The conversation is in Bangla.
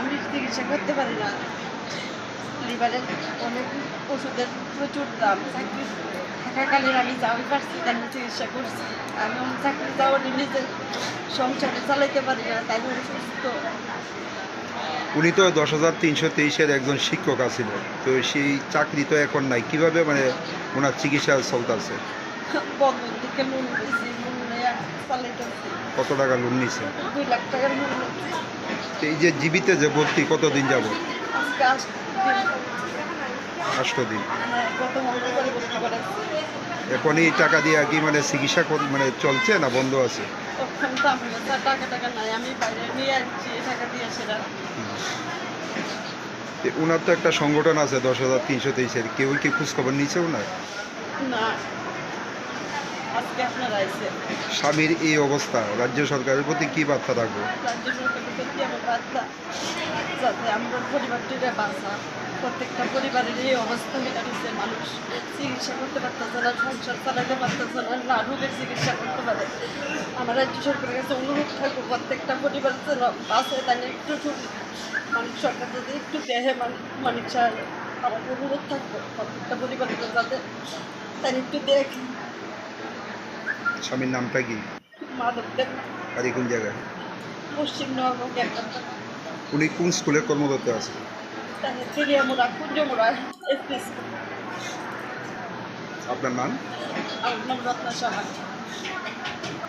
আমি চিকিৎসা করতে পারি না। লিভারের অনেক ওষুধের প্রচুর দাম। চাকরি থাকাকালীন আমি যাওয়াই পারছি আমি চিকিৎসা করছি। আমি আমার চাকরি যাওয়া নিজের সংসারে চালাইতে পারি না তাই আমি সুস্থ উনি তো দশ হাজার তিনশো তেইশের একজন শিক্ষক আছিল। তো সেই চাকরি তো এখন নাই। কীভাবে মানে ওনার চিকিৎসা চলতেছে? কত টাকা লোন নিছে? দুই লাখ টাকার লোন নিয়েছি তো এই যে জীবিতে যে ভর্তি কতদিন যাব? আষ্ট দিন। হ্যাঁ এখন এই টাকা দিয়ে কি মানে চিকিৎসা কর- মানে চলছে না বন্ধ আছে? ওনার তো একটা সংগঠন আছে দশ হাজার তিনশো তেইশের কেউ কি খোঁজখবর নিচ্ছে ওনার না। স্বামীর এই অবস্থা রাজ্য সরকারের প্রতি কি বার্তা থাকবে রাজ্য সরকারের প্রতি আমার বার্তা যাতে আমরা পরিবারটিরে বাঁচা। প্রত্যেকটা পরিবারের এই অবস্থা মানুষ চিকিৎসা করতে পারতেছে না সংসার চালাতে পারতেছে না না রোগের চিকিৎসা করতে পারে। আমার রাজ্য সরকারের কাছে অনুরোধ থাকব প্রত্যেকটা পরিবার যেন বাঁচে তাই একটু শুনি মানুষ সরকার একটু দেহে আমার অনুরোধ থাকব প্রত্যেকটা পরিবারের যাতে তাই একটু দেখ স্বামীর নামটা কি? দেখ আর কোন জায়গায়? পশ্চিম উনি কোন স্কুলে কর্মরত আছে আপনার নাম? আমার নাম রত্না সাহা।